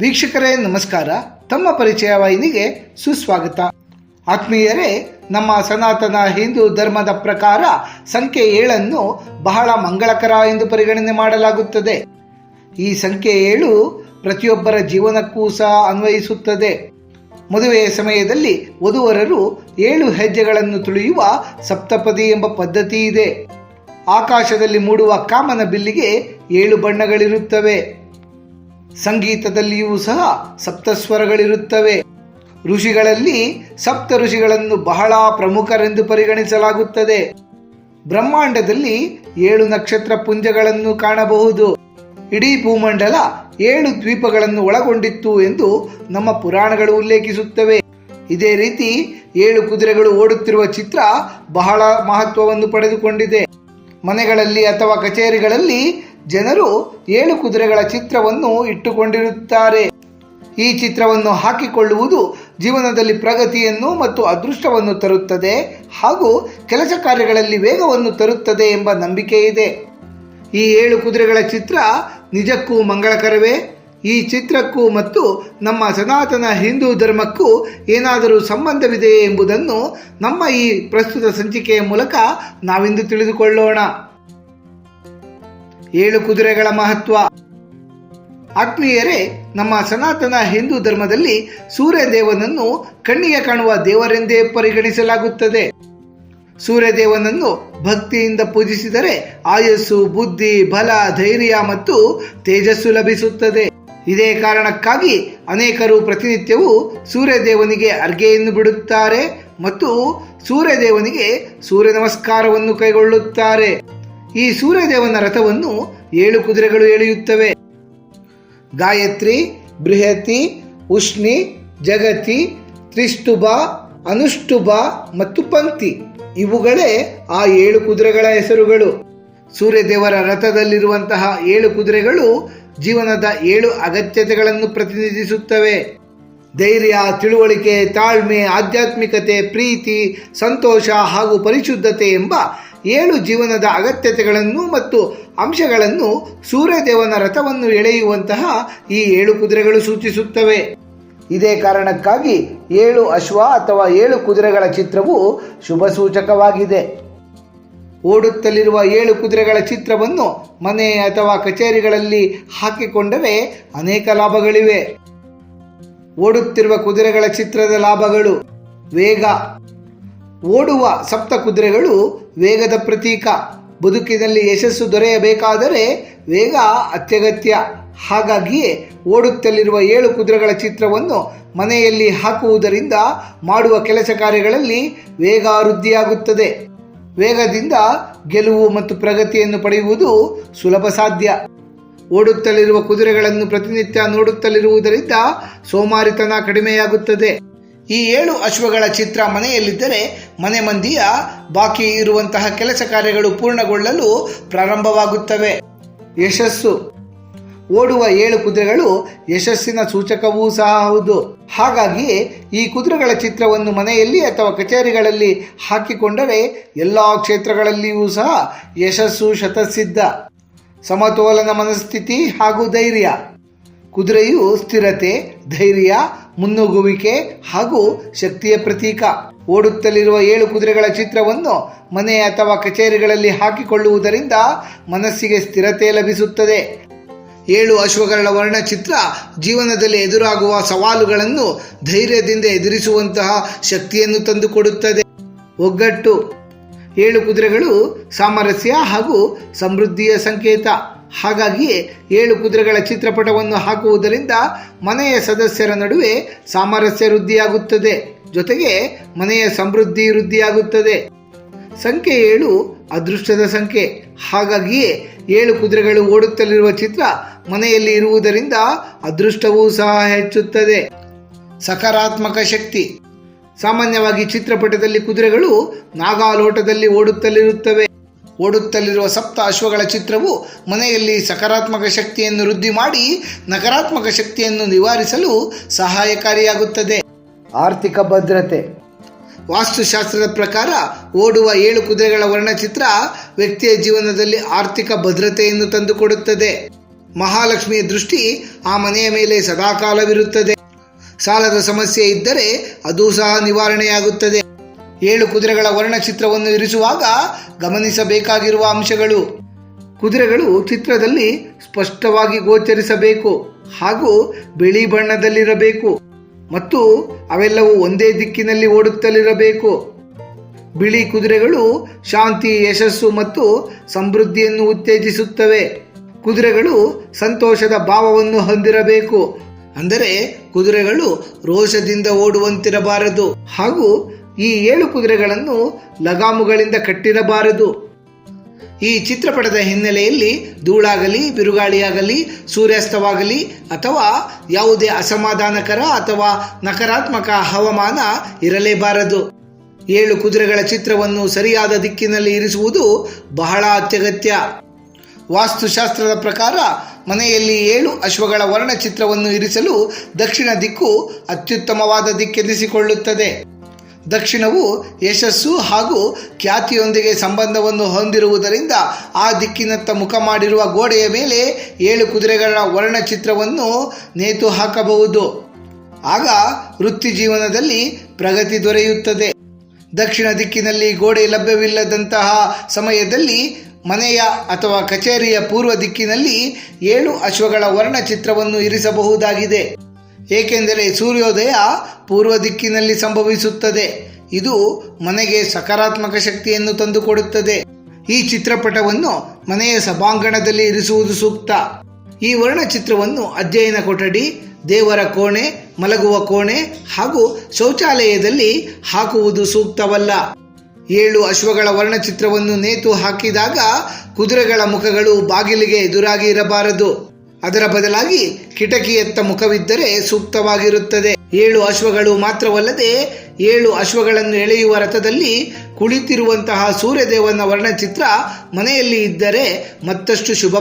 ವೀಕ್ಷಕರೇ, ನಮಸ್ಕಾರ. ತಮ್ಮ ಪರಿಚಯ ವಾಹಿನಿಗೆ ಸುಸ್ವಾಗತ. ಆತ್ಮೀಯರೇ, ನಮ್ಮ ಸನಾತನ ಹಿಂದೂ ಧರ್ಮದ ಪ್ರಕಾರ ಸಂಖ್ಯೆ ಏಳನ್ನು ಬಹಳ ಮಂಗಳಕರ ಎಂದು ಪರಿಗಣನೆ ಮಾಡಲಾಗುತ್ತದೆ. ಈ ಸಂಖ್ಯೆ ಏಳು ಪ್ರತಿಯೊಬ್ಬರ ಜೀವನಕ್ಕೂ ಸಹ ಅನ್ವಯಿಸುತ್ತದೆ. ಮದುವೆಯ ಸಮಯದಲ್ಲಿ ವಧುವರರು ಏಳು ಹೆಜ್ಜೆಗಳನ್ನು ತುಳಿಯುವ ಸಪ್ತಪದಿ ಎಂಬ ಪದ್ಧತಿ ಇದೆ. ಆಕಾಶದಲ್ಲಿ ಮೂಡುವ ಕಾಮನ ಬಿಲ್ಲಿಗೆ ಏಳು ಬಣ್ಣಗಳಿರುತ್ತವೆ. ಸಂಗೀತದಲ್ಲಿಯೂ ಸಹ ಸಪ್ತಸ್ವರಗಳಿರುತ್ತವೆ. ಋಷಿಗಳಲ್ಲಿ ಸಪ್ತ ಋಷಿಗಳನ್ನು ಬಹಳ ಪ್ರಮುಖರೆಂದು ಪರಿಗಣಿಸಲಾಗುತ್ತದೆ. ಬ್ರಹ್ಮಾಂಡದಲ್ಲಿ ಏಳು ನಕ್ಷತ್ರ ಪುಂಜಗಳನ್ನು ಕಾಣಬಹುದು. ಇಡೀ ಭೂಮಂಡಲ ಏಳು ದ್ವೀಪಗಳನ್ನು ಒಳಗೊಂಡಿತ್ತು ಎಂದು ನಮ್ಮ ಪುರಾಣಗಳು ಉಲ್ಲೇಖಿಸುತ್ತವೆ. ಇದೇ ರೀತಿ ಏಳು ಕುದುರೆಗಳು ಓಡುತ್ತಿರುವ ಚಿತ್ರ ಬಹಳ ಮಹತ್ವವನ್ನು ಪಡೆದುಕೊಂಡಿದೆ. ಮನೆಗಳಲ್ಲಿ ಅಥವಾ ಕಚೇರಿಗಳಲ್ಲಿ ಜನರು ಏಳು ಕುದುರೆಗಳ ಚಿತ್ರವನ್ನು ಇಟ್ಟುಕೊಂಡಿರುತ್ತಾರೆ. ಈ ಚಿತ್ರವನ್ನು ಹಾಕಿಕೊಳ್ಳುವುದು ಜೀವನದಲ್ಲಿ ಪ್ರಗತಿಯನ್ನು ಮತ್ತು ಅದೃಷ್ಟವನ್ನು ತರುತ್ತದೆ ಹಾಗೂ ಕೆಲಸ ಕಾರ್ಯಗಳಲ್ಲಿ ವೇಗವನ್ನು ತರುತ್ತದೆ ಎಂಬ ನಂಬಿಕೆ ಇದೆ. ಈ ಏಳು ಕುದುರೆಗಳ ಚಿತ್ರ ನಿಜಕ್ಕೂ ಮಂಗಳಕರವೇ? ಈ ಚಿತ್ರಕ್ಕೂ ಮತ್ತು ನಮ್ಮ ಸನಾತನ ಹಿಂದೂ ಧರ್ಮಕ್ಕೂ ಏನಾದರೂ ಸಂಬಂಧವಿದೆಯೇ ಎಂಬುದನ್ನು ನಮ್ಮ ಈ ಪ್ರಸ್ತುತ ಸಂಚಿಕೆಯ ಮೂಲಕ ನಾವಿಂದು ತಿಳಿದುಕೊಳ್ಳೋಣ. ಏಳು ಕುದುರೆಗಳ ಮಹತ್ವ. ಆತ್ಮೀಯರೇ, ನಮ್ಮ ಸನಾತನ ಹಿಂದೂ ಧರ್ಮದಲ್ಲಿ ಸೂರ್ಯದೇವನನ್ನು ಕಣ್ಣಿಗೆ ಕಾಣುವ ದೇವರೆಂದೇ ಪರಿಗಣಿಸಲಾಗುತ್ತದೆ. ಸೂರ್ಯದೇವನನ್ನು ಭಕ್ತಿಯಿಂದ ಪೂಜಿಸಿದರೆ ಆಯಸ್ಸು, ಬುದ್ಧಿ, ಬಲ, ಧೈರ್ಯ ಮತ್ತು ತೇಜಸ್ಸು ಲಭಿಸುತ್ತದೆ. ಇದೇ ಕಾರಣಕ್ಕಾಗಿ ಅನೇಕರು ಪ್ರತಿನಿತ್ಯವೂ ಸೂರ್ಯದೇವನಿಗೆ ಅರ್ಗೆಯನ್ನು ಬಿಡುತ್ತಾರೆ ಮತ್ತು ಸೂರ್ಯದೇವನಿಗೆ ಸೂರ್ಯ ನಮಸ್ಕಾರವನ್ನು ಕೈಗೊಳ್ಳುತ್ತಾರೆ. ಈ ಸೂರ್ಯದೇವನ ರಥವನ್ನು ಏಳು ಕುದುರೆಗಳು ಎಳೆಯುತ್ತವೆ. ಗಾಯತ್ರಿ, ಬೃಹತಿ, ಉಷ್ಣಿ, ಜಗತಿ ತ್ರಿಷ್ಟುಬ ಅನುಷ್ಟುಬ ಮತ್ತು ಪಂಕ್ತಿ ಇವುಗಳೇ ಆ ಏಳು ಕುದುರೆಗಳ ಹೆಸರುಗಳು. ಸೂರ್ಯದೇವರ ರಥದಲ್ಲಿರುವಂತಹ ಏಳು ಕುದುರೆಗಳು ಜೀವನದ ಏಳು ಅಗತ್ಯತೆಗಳನ್ನು ಪ್ರತಿನಿಧಿಸುತ್ತವೆ. ಧೈರ್ಯ, ತಿಳುವಳಿಕೆ, ತಾಳ್ಮೆ, ಆಧ್ಯಾತ್ಮಿಕತೆ, ಪ್ರೀತಿ, ಸಂತೋಷ ಹಾಗೂ ಪರಿಶುದ್ಧತೆ ಎಂಬ ಏಳು ಜೀವನದ ಅಗತ್ಯತೆಗಳನ್ನು ಮತ್ತು ಅಂಶಗಳನ್ನು ಸೂರ್ಯದೇವನ ರಥವನ್ನು ಎಳೆಯುವಂತಹ ಈ ಏಳು ಕುದುರೆಗಳು ಸೂಚಿಸುತ್ತವೆ. ಇದೇ ಕಾರಣಕ್ಕಾಗಿ ಏಳು ಅಶ್ವ ಅಥವಾ ಏಳು ಕುದುರೆಗಳ ಚಿತ್ರವು ಶುಭ ಸೂಚಕವಾಗಿದೆ ಓಡುತ್ತಲಿರುವ ಏಳು ಕುದುರೆಗಳ ಚಿತ್ರವನ್ನು ಮನೆ ಅಥವಾ ಕಚೇರಿಗಳಲ್ಲಿ ಹಾಕಿಕೊಂಡರೆ ಅನೇಕ ಲಾಭಗಳಿವೆ. ಓಡುತ್ತಿರುವ ಕುದುರೆಗಳ ಚಿತ್ರದ ಲಾಭಗಳು, ವೇಗ. ಓಡುವ ಸಪ್ತ ಕುದುರೆಗಳು ವೇಗದ ಪ್ರತೀಕ. ಬದುಕಿನಲ್ಲಿ ಯಶಸ್ಸು ದೊರೆಯಬೇಕಾದರೆ ವೇಗ ಅತ್ಯಗತ್ಯ. ಹಾಗಾಗಿಯೇ ಓಡುತ್ತಲಿರುವ ಏಳು ಕುದುರೆಗಳ ಚಿತ್ರವನ್ನು ಮನೆಯಲ್ಲಿ ಹಾಕುವುದರಿಂದ ಮಾಡುವ ಕೆಲಸ ಕಾರ್ಯಗಳಲ್ಲಿ ವೇಗ ವೃದ್ಧಿಯಾಗುತ್ತದೆ ವೇಗದಿಂದ ಗೆಲುವು ಮತ್ತು ಪ್ರಗತಿಯನ್ನು ಪಡೆಯುವುದು ಸುಲಭ ಸಾಧ್ಯ. ಓಡುತ್ತಲಿರುವ ಕುದುರೆಗಳನ್ನು ಪ್ರತಿನಿತ್ಯ ನೋಡುತ್ತಲಿರುವುದರಿಂದ ಸೋಮಾರಿತನ ಕಡಿಮೆಯಾಗುತ್ತದೆ. ಈ ಏಳು ಅಶ್ವಗಳ ಚಿತ್ರ ಮನೆಯಲ್ಲಿದ್ದರೆ ಮನೆ ಮಂದಿಯ ಬಾಕಿ ಇರುವಂತಹ ಕೆಲಸ ಕಾರ್ಯಗಳು ಪೂರ್ಣಗೊಳ್ಳಲು ಪ್ರಾರಂಭವಾಗುತ್ತವೆ. ಯಶಸ್ಸು. ಓಡುವ ಏಳು ಕುದುರೆಗಳು ಯಶಸ್ಸಿನ ಸೂಚಕವೂ ಸಹ ಹೌದು. ಹಾಗಾಗಿ ಈ ಕುದುರೆಗಳ ಚಿತ್ರವನ್ನು ಮನೆಯಲ್ಲಿ ಅಥವಾ ಕಚೇರಿಗಳಲ್ಲಿ ಹಾಕಿಕೊಂಡರೆ ಎಲ್ಲ ಕ್ಷೇತ್ರಗಳಲ್ಲಿಯೂ ಸಹ ಯಶಸ್ಸು ಶತಸಿದ್ಧ. ಸಮತೋಲನ ಮನಸ್ಥಿತಿ ಹಾಗೂ ಧೈರ್ಯ. ಕುದುರೆಯು ಸ್ಥಿರತೆ, ಧೈರ್ಯ, ಮುನ್ನುಗ್ಗುವಿಕೆ ಹಾಗೂ ಶಕ್ತಿಯ ಪ್ರತೀಕ. ಓಡುತ್ತಲಿರುವ ಏಳು ಕುದುರೆಗಳ ಚಿತ್ರವನ್ನು ಮನೆ ಅಥವಾ ಕಚೇರಿಗಳಲ್ಲಿ ಹಾಕಿಕೊಳ್ಳುವುದರಿಂದ ಮನಸ್ಸಿಗೆ ಸ್ಥಿರತೆ ಲಭಿಸುತ್ತದೆ. ಏಳು ಅಶ್ವಗಳ ವರ್ಣಚಿತ್ರ ಜೀವನದಲ್ಲಿ ಎದುರಾಗುವ ಸವಾಲುಗಳನ್ನು ಧೈರ್ಯದಿಂದ ಎದುರಿಸುವಂತಹ ಶಕ್ತಿಯನ್ನು ತಂದುಕೊಡುತ್ತದೆ. ಒಗ್ಗಟ್ಟು. ಏಳು ಕುದುರೆಗಳು ಸಾಮರಸ್ಯ ಹಾಗೂ ಸಮೃದ್ಧಿಯ ಸಂಕೇತ. ಹಾಗಾಗಿಯೇ ಏಳು ಕುದುರೆಗಳ ಚಿತ್ರಪಟವನ್ನು ಹಾಕುವುದರಿಂದ ಮನೆಯ ಸದಸ್ಯರ ನಡುವೆ ಸಾಮರಸ್ಯ ವೃದ್ಧಿಯಾಗುತ್ತದೆ. ಜೊತೆಗೆ ಮನೆಯ ಸಮೃದ್ಧಿ ವೃದ್ಧಿಯಾಗುತ್ತದೆ. ಸಂಖ್ಯೆ ಏಳು ಅದೃಷ್ಟದ ಸಂಖ್ಯೆ. ಹಾಗಾಗಿಯೇ ಏಳು ಕುದುರೆಗಳು ಓಡುತ್ತಲಿರುವ ಚಿತ್ರ ಮನೆಯಲ್ಲಿ ಇರುವುದರಿಂದ ಅದೃಷ್ಟವೂ ಸಹ ಹೆಚ್ಚುತ್ತದೆ. ಸಕಾರಾತ್ಮಕ ಶಕ್ತಿ. ಸಾಮಾನ್ಯವಾಗಿ ಚಿತ್ರಪಟದಲ್ಲಿ ಕುದುರೆಗಳು ನಾಗಾಲೋಟದಲ್ಲಿ ಓಡುತ್ತಲಿರುತ್ತವೆ. ಓಡುತ್ತಲಿರುವ ಸಪ್ತ ಅಶ್ವಗಳ ಚಿತ್ರವು ಮನೆಯಲ್ಲಿ ಸಕಾರಾತ್ಮಕ ಶಕ್ತಿಯನ್ನು ವೃದ್ಧಿ ಮಾಡಿ ನಕಾರಾತ್ಮಕ ಶಕ್ತಿಯನ್ನು ನಿವಾರಿಸಲು ಸಹಾಯಕಾರಿಯಾಗುತ್ತದೆ. ಆರ್ಥಿಕ ಭದ್ರತೆ. ವಾಸ್ತುಶಾಸ್ತ್ರದ ಪ್ರಕಾರ ಓಡುವ ಏಳು ಕುದುರೆಗಳ ವರ್ಣಚಿತ್ರ ವ್ಯಕ್ತಿಯ ಜೀವನದಲ್ಲಿ ಆರ್ಥಿಕ ಭದ್ರತೆಯನ್ನು ತಂದುಕೊಡುತ್ತದೆ. ಮಹಾಲಕ್ಷ್ಮಿಯ ದೃಷ್ಟಿ ಆ ಮನೆಯ ಮೇಲೆ ಸದಾಕಾಲವಿರುತ್ತದೆ. ಸಾಲದ ಸಮಸ್ಯೆ ಇದ್ದರೆ ಅದು ಸಹ ನಿವಾರಣೆಯಾಗುತ್ತದೆ. ಏಳು ಕುದುರೆಗಳ ವರ್ಣಚಿತ್ರವನ್ನು ಇರಿಸುವಾಗ ಗಮನಿಸಬೇಕಾಗಿರುವ ಅಂಶಗಳು. ಕುದುರೆಗಳು ಚಿತ್ರದಲ್ಲಿ ಸ್ಪಷ್ಟವಾಗಿ ಗೋಚರಿಸಬೇಕು ಹಾಗೂ ಬಿಳಿ ಬಣ್ಣದಲ್ಲಿರಬೇಕು ಮತ್ತು ಅವೆಲ್ಲವೂ ಒಂದೇ ದಿಕ್ಕಿನಲ್ಲಿ ಓಡುತ್ತಲಿರಬೇಕು. ಬಿಳಿ ಕುದುರೆಗಳು ಶಾಂತಿ, ಯಶಸ್ಸು ಮತ್ತು ಸಮೃದ್ಧಿಯನ್ನು ಉತ್ತೇಜಿಸುತ್ತವೆ. ಕುದುರೆಗಳು ಸಂತೋಷದ ಭಾವವನ್ನು ಹೊಂದಿರಬೇಕು. ಅಂದರೆ ಕುದುರೆಗಳು ರೋಷದಿಂದ ಓಡುವಂತಿರಬಾರದು ಹಾಗೂ ಈ ಏಳು ಕುದುರೆಗಳನ್ನು ಲಗಾಮುಗಳಿಂದ ಕಟ್ಟಿರಬಾರದು. ಈ ಚಿತ್ರಪಟದ ಹಿನ್ನೆಲೆಯಲ್ಲಿ ಧೂಳಾಗಲಿ, ಬಿರುಗಾಳಿಯಾಗಲಿ, ಸೂರ್ಯಾಸ್ತವಾಗಲಿ ಅಥವಾ ಯಾವುದೇ ಅಸಮಾಧಾನಕರ ಅಥವಾ ನಕಾರಾತ್ಮಕ ಹವಾಮಾನ ಇರಲೇಬಾರದು. ಏಳು ಕುದುರೆಗಳ ಚಿತ್ರವನ್ನು ಸರಿಯಾದ ದಿಕ್ಕಿನಲ್ಲಿ ಇರಿಸುವುದು ಬಹಳ ಅತ್ಯಗತ್ಯ. ವಾಸ್ತುಶಾಸ್ತ್ರದ ಪ್ರಕಾರ ಮನೆಯಲ್ಲಿ ಏಳು ಅಶ್ವಗಳ ವರ್ಣಚಿತ್ರವನ್ನು ಇರಿಸಲು ದಕ್ಷಿಣ ದಿಕ್ಕು ಅತ್ಯುತ್ತಮವಾದ ದಿಕ್ಕೆನಿಸಿಕೊಳ್ಳುತ್ತದೆ. ದಕ್ಷಿಣವು ಯಶಸ್ಸು ಹಾಗೂ ಖ್ಯಾತಿಯೊಂದಿಗೆ ಸಂಬಂಧವನ್ನು ಹೊಂದಿರುವುದರಿಂದ ಆ ದಿಕ್ಕಿನತ್ತ ಮುಖ ಮಾಡಿರುವ ಗೋಡೆಯ ಮೇಲೆ ಏಳು ಕುದುರೆಗಳ ವರ್ಣಚಿತ್ರವನ್ನು ನೇತು ಹಾಕಬಹುದು. ಆಗ ವೃತ್ತಿ ಜೀವನದಲ್ಲಿ ಪ್ರಗತಿ ದೊರೆಯುತ್ತದೆ. ದಕ್ಷಿಣ ದಿಕ್ಕಿನಲ್ಲಿ ಗೋಡೆ ಲಭ್ಯವಿಲ್ಲದಂತಹ ಸಮಯದಲ್ಲಿ ಮನೆಯ ಅಥವಾ ಕಚೇರಿಯ ಪೂರ್ವ ದಿಕ್ಕಿನಲ್ಲಿ ಏಳು ಅಶ್ವಗಳ ವರ್ಣಚಿತ್ರವನ್ನು ಇರಿಸಬಹುದಾಗಿದೆ. ಏಕೆಂದರೆ ಸೂರ್ಯೋದಯ ಪೂರ್ವ ದಿಕ್ಕಿನಲ್ಲಿ ಸಂಭವಿಸುತ್ತದೆ. ಇದು ಮನೆಗೆ ಸಕಾರಾತ್ಮಕ ಶಕ್ತಿಯನ್ನು ತಂದುಕೊಡುತ್ತದೆ. ಈ ಚಿತ್ರಪಟವನ್ನು ಮನೆಯ ಸಭಾಂಗಣದಲ್ಲಿ ಇರಿಸುವುದು ಸೂಕ್ತ. ಈ ವರ್ಣಚಿತ್ರವನ್ನು ಅಧ್ಯಯನ ಕೊಠಡಿ, ದೇವರ ಕೋಣೆ, ಮಲಗುವ ಕೋಣೆ ಹಾಗೂ ಶೌಚಾಲಯದಲ್ಲಿ ಹಾಕುವುದು ಸೂಕ್ತವಲ್ಲ. ಏಳು ಅಶ್ವಗಳ ವರ್ಣಚಿತ್ರವನ್ನು ನೇತು ಹಾಕಿದಾಗ ಕುದುರೆಗಳ ಮುಖಗಳು ಬಾಗಿಲಿಗೆ ಎದುರಾಗಿ ಇರಬಾರದು. ಅದರ ಬದಲಾಗಿ ಕಿಟಕಿಯತ್ತ ಮುಖವಿದ್ದರೆ ಸೂಕ್ತವಾಗಿರುತ್ತದೆ. ಏಳು ಅಶ್ವಗಳು ಮಾತ್ರವಲ್ಲದೆ ಏಳು ಅಶ್ವಗಳನ್ನು ಎಳೆಯುವ ರಥದಲ್ಲಿ ಕುಳಿತಿರುವಂತಹ ಸೂರ್ಯದೇವನ ವರ್ಣಚಿತ್ರ ಮನೆಯಲ್ಲಿ ಇದ್ದರೆ ಮತ್ತಷ್ಟು ಶುಭ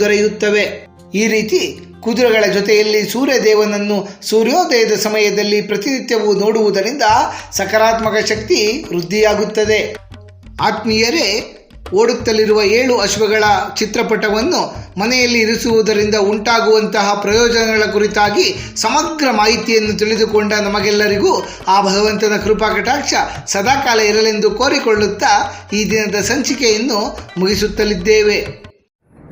ದೊರೆಯುತ್ತವೆ. ಈ ರೀತಿ ಕುದುರೆಗಳ ಜೊತೆಯಲ್ಲಿ ಸೂರ್ಯದೇವನನ್ನು ಸೂರ್ಯೋದಯದ ಸಮಯದಲ್ಲಿ ಪ್ರತಿನಿತ್ಯವೂ ನೋಡುವುದರಿಂದ ಸಕಾರಾತ್ಮಕ ಶಕ್ತಿ ವೃದ್ಧಿಯಾಗುತ್ತದೆ. ಆತ್ಮೀಯರೇ, ಓಡುತ್ತಲಿರುವ ಏಳು ಅಶ್ವಗಳ ಚಿತ್ರಪಟವನ್ನು ಮನೆಯಲ್ಲಿ ಇರಿಸುವುದರಿಂದ ಉಂಟಾಗುವಂತಹ ಪ್ರಯೋಜನಗಳ ಕುರಿತಾಗಿ ಸಮಗ್ರ ಮಾಹಿತಿಯನ್ನು ತಿಳಿದುಕೊಂಡ ನಮಗೆಲ್ಲರಿಗೂ ಆ ಭಗವಂತನ ಕೃಪಾ ಕಟಾಕ್ಷ ಸದಾಕಾಲ ಇರಲೆಂದು ಕೋರಿಕೊಳ್ಳುತ್ತಾ ಈ ದಿನದ ಸಂಚಿಕೆಯನ್ನು ಮುಗಿಸುತ್ತಲಿದ್ದೇವೆ.